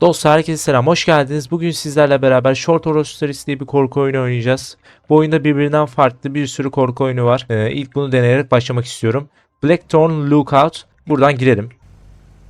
Dostlar herkese selam, hoş geldiniz. Bugün sizlerle beraber Short Horror Stories diye bir korku oyunu oynayacağız. Bu oyunda birbirinden farklı bir sürü korku oyunu var. Ee, ilk bunu deneyerek başlamak istiyorum. Blackthorn Lookout. Buradan girelim.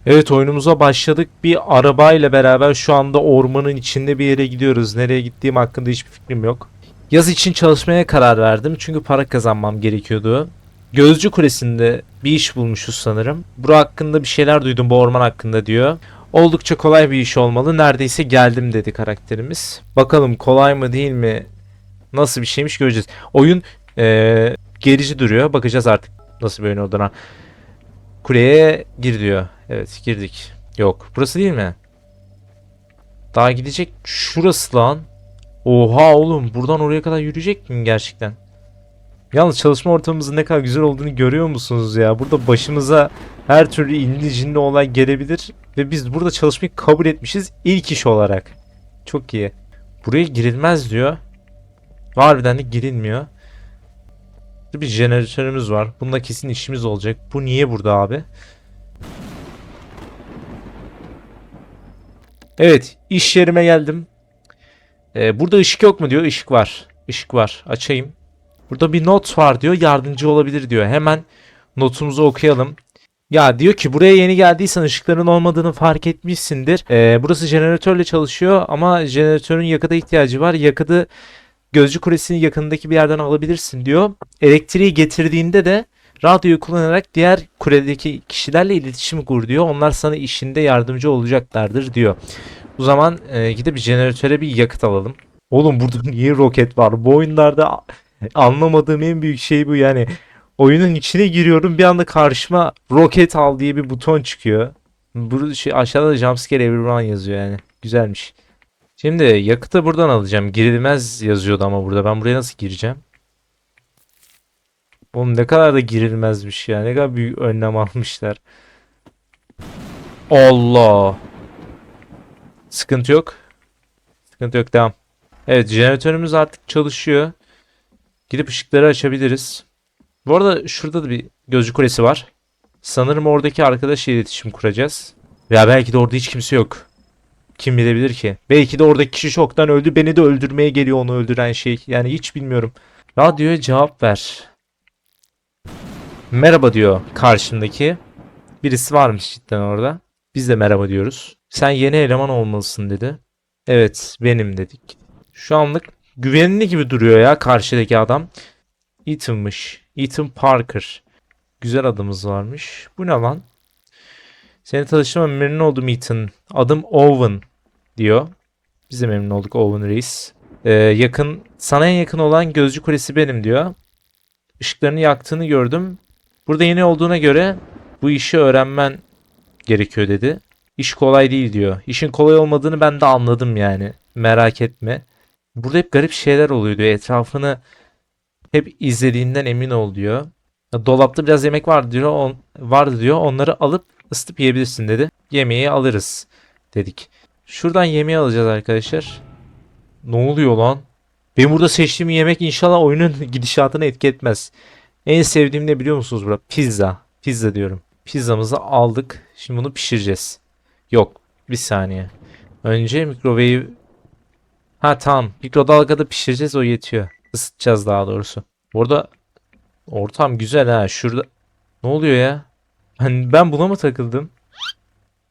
Evet oyunumuza başladık. Bir arabayla beraber şu anda ormanın içinde bir yere gidiyoruz. Nereye gittiğim hakkında hiçbir fikrim yok. Yaz için çalışmaya karar verdim çünkü para kazanmam gerekiyordu. Gözcü Kulesi'nde bir iş bulmuşuz sanırım. Bura hakkında bir şeyler duydum bu orman hakkında diyor. Oldukça kolay bir iş olmalı. Neredeyse geldim dedi karakterimiz. Bakalım kolay mı değil mi? Nasıl bir şeymiş göreceğiz. Oyun eee, gerici duruyor. Bakacağız artık nasıl bir oyun olduğuna. Kuleye gir diyor. Evet girdik. Yok. Burası değil mi? Daha gidecek şurası lan. Oha oğlum buradan oraya kadar yürüyecek miyim gerçekten? Yalnız çalışma ortamımızın ne kadar güzel olduğunu görüyor musunuz ya? Burada başımıza her türlü inli cinli olay gelebilir ve biz burada çalışmayı kabul etmişiz ilk iş olarak. Çok iyi. Buraya girilmez diyor. Harbiden de girilmiyor. Bir jeneratörümüz var. Bunda kesin işimiz olacak. Bu niye burada abi? Evet, iş yerime geldim. Ee, burada ışık yok mu diyor. Işık var. Işık var. Açayım. Burada bir not var diyor. Yardımcı olabilir diyor. Hemen notumuzu okuyalım. Ya diyor ki buraya yeni geldiysen ışıkların olmadığını fark etmişsindir. Ee, burası jeneratörle çalışıyor ama jeneratörün yakıta ihtiyacı var. Yakıtı Gözcü Kulesi'nin yakınındaki bir yerden alabilirsin diyor. Elektriği getirdiğinde de radyoyu kullanarak diğer kuledeki kişilerle iletişim kur diyor. Onlar sana işinde yardımcı olacaklardır diyor. O zaman e, gidip jeneratöre bir yakıt alalım. Oğlum burada niye roket var? Bu oyunlarda anlamadığım en büyük şey bu yani. Oyunun içine giriyorum bir anda karşıma roket al diye bir buton çıkıyor. Bu şey aşağıda da jumpscare everyone yazıyor yani. Güzelmiş. Şimdi yakıtı buradan alacağım. Girilmez yazıyordu ama burada. Ben buraya nasıl gireceğim? Oğlum ne kadar da girilmezmiş ya. Ne kadar büyük önlem almışlar. Allah. Sıkıntı yok. Sıkıntı yok devam. Evet jeneratörümüz artık çalışıyor. Gidip ışıkları açabiliriz. Bu arada şurada da bir gözcü kulesi var. Sanırım oradaki arkadaşla iletişim kuracağız. Ya belki de orada hiç kimse yok. Kim bilebilir ki? Belki de oradaki kişi çoktan öldü. Beni de öldürmeye geliyor onu öldüren şey. Yani hiç bilmiyorum. Radyoya cevap ver. Merhaba diyor karşımdaki. Birisi varmış cidden orada. Biz de merhaba diyoruz. Sen yeni eleman olmalısın dedi. Evet benim dedik. Şu anlık güvenli gibi duruyor ya karşıdaki adam. Ethan'mış. Ethan Parker. Güzel adımız varmış. Bu ne lan? Seni tanıştığıma memnun oldum Ethan. Adım Owen diyor. Biz de memnun olduk Owen Reis. Ee, yakın, sana en yakın olan gözcü kulesi benim diyor. Işıklarını yaktığını gördüm. Burada yeni olduğuna göre bu işi öğrenmen gerekiyor dedi. İş kolay değil diyor. İşin kolay olmadığını ben de anladım yani. Merak etme. Burada hep garip şeyler oluyor diyor. Etrafını hep izlediğinden emin ol diyor. Dolapta biraz yemek var diyor. On, vardı diyor. Onları alıp ısıtıp yiyebilirsin dedi. Yemeği alırız dedik. Şuradan yemeği alacağız arkadaşlar. Ne oluyor lan? Benim burada seçtiğim yemek inşallah oyunun gidişatına etki etmez. En sevdiğim ne biliyor musunuz burada? Pizza. Pizza diyorum. Pizzamızı aldık. Şimdi bunu pişireceğiz. Yok. Bir saniye. Önce mikrowave... Ha tamam. Mikrodalgada pişireceğiz o yetiyor. Isıtacağız daha doğrusu. Burada ortam güzel ha. Şurada... Ne oluyor ya? Hani ben buna mı takıldım?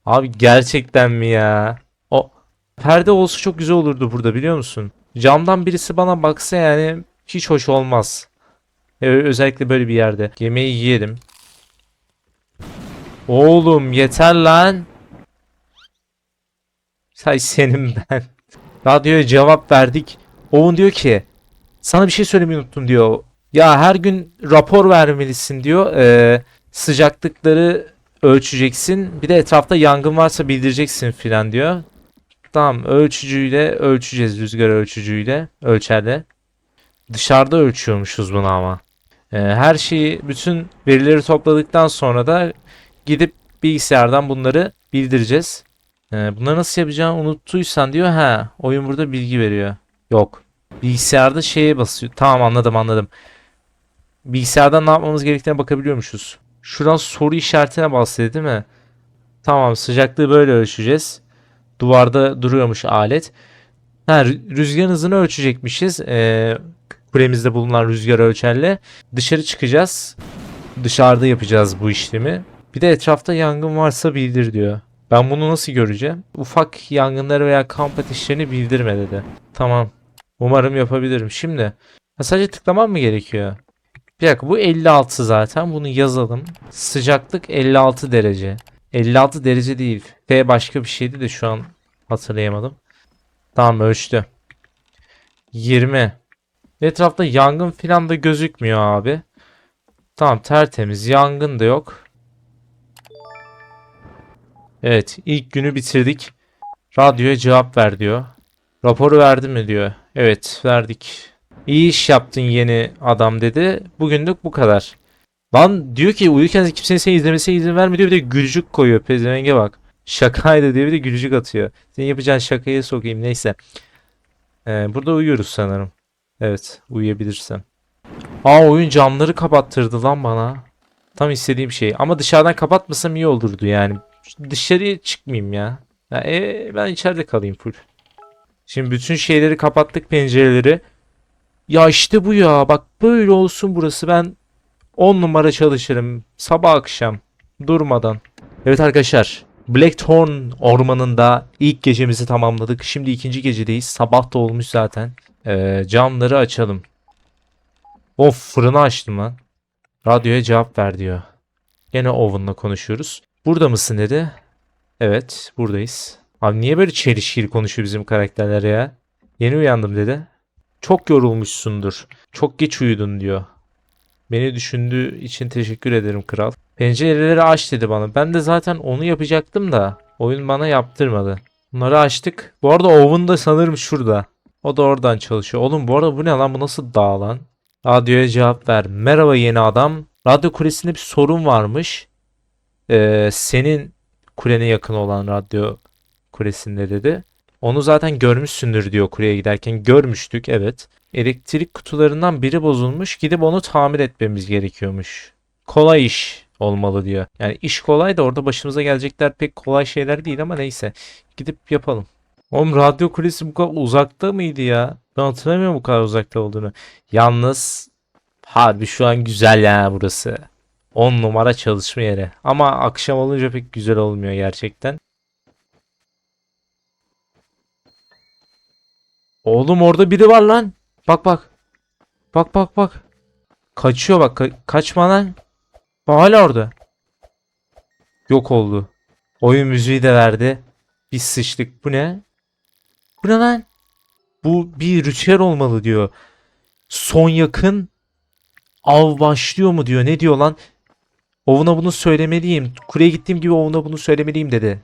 Abi gerçekten mi ya? O perde olsa çok güzel olurdu burada biliyor musun? Camdan birisi bana baksa yani hiç hoş olmaz. Ee, özellikle böyle bir yerde. Yemeği yiyelim. Oğlum yeter lan. Say senin ben. Radyoya cevap verdik. Oğun diyor ki sana bir şey söylemeyi unuttum diyor. Ya her gün rapor vermelisin diyor. Ee, sıcaklıkları ölçeceksin. Bir de etrafta yangın varsa bildireceksin filan diyor. Tamam ölçücüyle ölçeceğiz rüzgar ölçücüyle ölçerle. Dışarıda ölçüyormuşuz bunu ama. Ee, her şeyi bütün verileri topladıktan sonra da gidip bilgisayardan bunları bildireceğiz. Ee, bunları nasıl yapacağını unuttuysan diyor. Ha oyun burada bilgi veriyor. Yok. Bilgisayarda şeye basıyor. Tamam anladım anladım. Bilgisayardan ne yapmamız gerektiğine bakabiliyormuşuz. Şuradan soru işaretine bastı değil mi? Tamam sıcaklığı böyle ölçeceğiz. Duvarda duruyormuş alet. Ha, rü- rüzgarın hızını ölçecekmişiz. Ee, kulemizde bulunan rüzgar ölçerle. Dışarı çıkacağız. Dışarıda yapacağız bu işlemi. Bir de etrafta yangın varsa bildir diyor. Ben bunu nasıl göreceğim? Ufak yangınları veya kamp ateşlerini bildirme dedi. Tamam. Umarım yapabilirim. Şimdi sadece tıklamam mı gerekiyor? Bir dakika bu 56 zaten. Bunu yazalım. Sıcaklık 56 derece. 56 derece değil. F başka bir şeydi de şu an hatırlayamadım. Tamam ölçtü. 20. Etrafta yangın falan da gözükmüyor abi. Tamam tertemiz. Yangın da yok. Evet ilk günü bitirdik. Radyoya cevap ver diyor. Raporu verdin mi diyor. Evet verdik. İyi iş yaptın yeni adam dedi. Bugünlük bu kadar. Lan diyor ki uyurken kimsenin seni izlemesine izin verme diyor. Bir de gülücük koyuyor. Pezevenge bak. Şakaydı diyor bir de gülücük atıyor. Senin yapacağın şakayı sokayım neyse. Ee, burada uyuyoruz sanırım. Evet uyuyabilirsem. Aa oyun camları kapattırdı lan bana. Tam istediğim şey. Ama dışarıdan kapatmasam iyi olurdu yani. Dışarıya çıkmayayım ya. ya e, ben içeride kalayım full. Şimdi bütün şeyleri kapattık pencereleri. Ya işte bu ya. Bak böyle olsun burası. Ben 10 numara çalışırım. Sabah akşam. Durmadan. Evet arkadaşlar. Blackthorn ormanında ilk gecemizi tamamladık. Şimdi ikinci gecedeyiz. Sabah da olmuş zaten. Ee, camları açalım. Of fırını açtım lan. Radyoya cevap ver diyor. Gene Owen'la konuşuyoruz. Burada mısın dedi. Evet buradayız. Abi niye böyle çelişkili konuşuyor bizim karakterler ya? Yeni uyandım dedi. Çok yorulmuşsundur. Çok geç uyudun diyor. Beni düşündüğü için teşekkür ederim kral. Pencereleri aç dedi bana. Ben de zaten onu yapacaktım da oyun bana yaptırmadı. Bunları açtık. Bu arada Owen da sanırım şurada. O da oradan çalışıyor. Oğlum bu arada bu ne lan? Bu nasıl dağ lan? Radyoya cevap ver. Merhaba yeni adam. Radyo kulesinde bir sorun varmış. Ee, senin kulene yakın olan radyo kulesinde dedi. Onu zaten görmüşsündür diyor kuleye giderken. Görmüştük evet. Elektrik kutularından biri bozulmuş. Gidip onu tamir etmemiz gerekiyormuş. Kolay iş olmalı diyor. Yani iş kolay da orada başımıza gelecekler pek kolay şeyler değil ama neyse. Gidip yapalım. Oğlum radyo kulesi bu kadar uzakta mıydı ya? Ben hatırlamıyorum bu kadar uzakta olduğunu. Yalnız harbi şu an güzel ya burası. 10 numara çalışma yeri. Ama akşam olunca pek güzel olmuyor gerçekten. Oğlum orada biri var lan. Bak bak. Bak bak bak. Kaçıyor bak. Ka- kaçma lan. Bak hala orada. Yok oldu. Oyun müziği de verdi. Biz sıçtık. Bu ne? Bu ne lan? Bu bir ritüel olmalı diyor. Son yakın av başlıyor mu diyor. Ne diyor lan? Oğuna bunu söylemeliyim. Kuleye gittiğim gibi Oğuna bunu söylemeliyim dedi.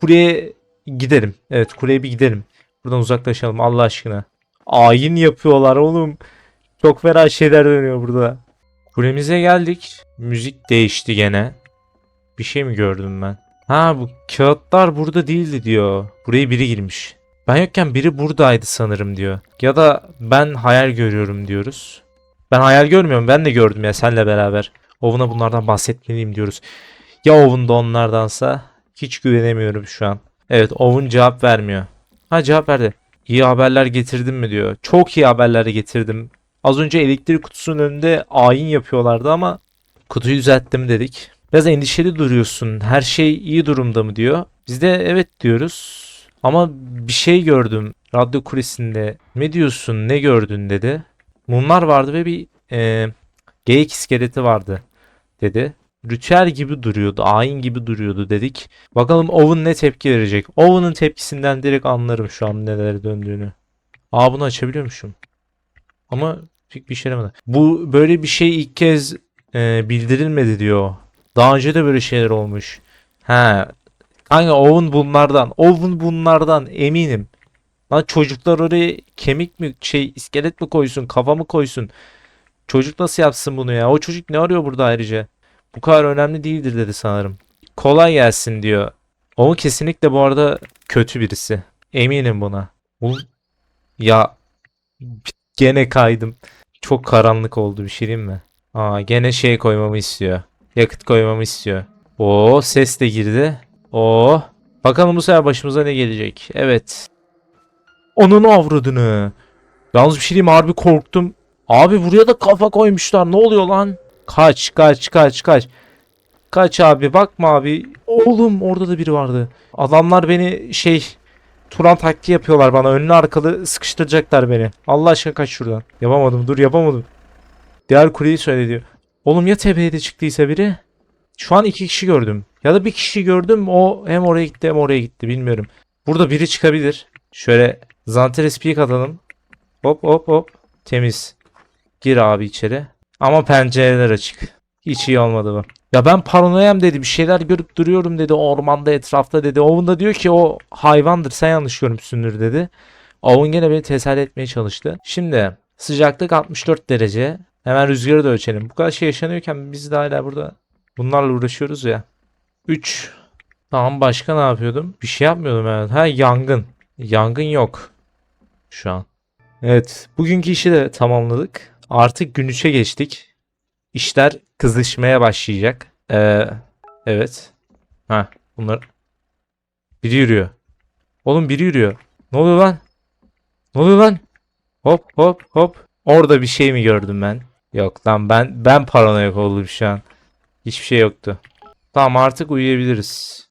Kuleye gidelim. Evet kuleye bir gidelim. Buradan uzaklaşalım Allah aşkına. Ayin yapıyorlar oğlum. Çok fena şeyler dönüyor burada. Kulemize geldik. Müzik değişti gene. Bir şey mi gördüm ben? Ha bu kağıtlar burada değildi diyor. Buraya biri girmiş. Ben yokken biri buradaydı sanırım diyor. Ya da ben hayal görüyorum diyoruz. Ben hayal görmüyorum. Ben de gördüm ya senle beraber. Owen'a bunlardan bahsetmeliyim diyoruz. Ya Owen da onlardansa hiç güvenemiyorum şu an. Evet Owen cevap vermiyor. Ha cevap verdi. İyi haberler getirdim mi diyor. Çok iyi haberler getirdim. Az önce elektrik kutusunun önünde ayin yapıyorlardı ama kutuyu düzelttim dedik. Biraz endişeli duruyorsun. Her şey iyi durumda mı diyor. Biz de evet diyoruz. Ama bir şey gördüm radyo kulesinde. Ne diyorsun ne gördün dedi. Mumlar vardı ve bir e, geyik iskeleti vardı dedi. Ritüel gibi duruyordu, ayin gibi duruyordu dedik. Bakalım Owen ne tepki verecek. Owen'ın tepkisinden direkt anlarım şu an neler döndüğünü. Aa bunu açabiliyormuşum. Ama pek bir işe yaramadı. Bu böyle bir şey ilk kez e, bildirilmedi diyor. Daha önce de böyle şeyler olmuş. Ha. Kanka Owen bunlardan. Owen bunlardan eminim. Lan çocuklar oraya kemik mi şey iskelet mi koysun kafa mı koysun? Çocuk nasıl yapsın bunu ya? O çocuk ne arıyor burada ayrıca? Bu kadar önemli değildir dedi sanırım. Kolay gelsin diyor. O kesinlikle bu arada kötü birisi. Eminim buna. Bu... Ya gene kaydım. Çok karanlık oldu bir şey mi? Aa gene şey koymamı istiyor. Yakıt koymamı istiyor. Oo ses de girdi. Oo Bakalım bu sefer başımıza ne gelecek. Evet. Onun avradını. Yalnız bir şey diyeyim harbi korktum. Abi buraya da kafa koymuşlar. Ne oluyor lan? Kaç kaç kaç kaç. Kaç abi bakma abi. Oğlum orada da biri vardı. Adamlar beni şey Turan taktiği yapıyorlar bana. Önlü arkalı sıkıştıracaklar beni. Allah aşkına kaç şuradan. Yapamadım dur yapamadım. Diğer kuleyi söyle diyor. Oğlum ya tepeye de çıktıysa biri? Şu an iki kişi gördüm. Ya da bir kişi gördüm. O hem oraya gitti hem oraya gitti. Bilmiyorum. Burada biri çıkabilir. Şöyle Zanteres peek atalım. Hop hop hop. Temiz. Gir abi içeri. Ama pencereler açık. Hiç iyi olmadı bu. Ya ben paranoyam dedi. Bir şeyler görüp duruyorum dedi. Ormanda etrafta dedi. Owen da diyor ki o hayvandır. Sen yanlış görmüşsündür dedi. Owen gene beni teselli etmeye çalıştı. Şimdi sıcaklık 64 derece. Hemen rüzgarı da ölçelim. Bu kadar şey yaşanıyorken biz de hala burada bunlarla uğraşıyoruz ya. 3. Tamam başka ne yapıyordum? Bir şey yapmıyordum evet. Ha yangın. Yangın yok. Şu an. Evet. Bugünkü işi de tamamladık. Artık gün 3'e geçtik. İşler kızışmaya başlayacak. Ee, evet. Ha bunlar. Biri yürüyor. Oğlum biri yürüyor. Ne oluyor lan? Ne oluyor lan? Hop hop hop. Orada bir şey mi gördüm ben? Yok lan ben ben paranoyak oldum şu an. Hiçbir şey yoktu. Tamam artık uyuyabiliriz.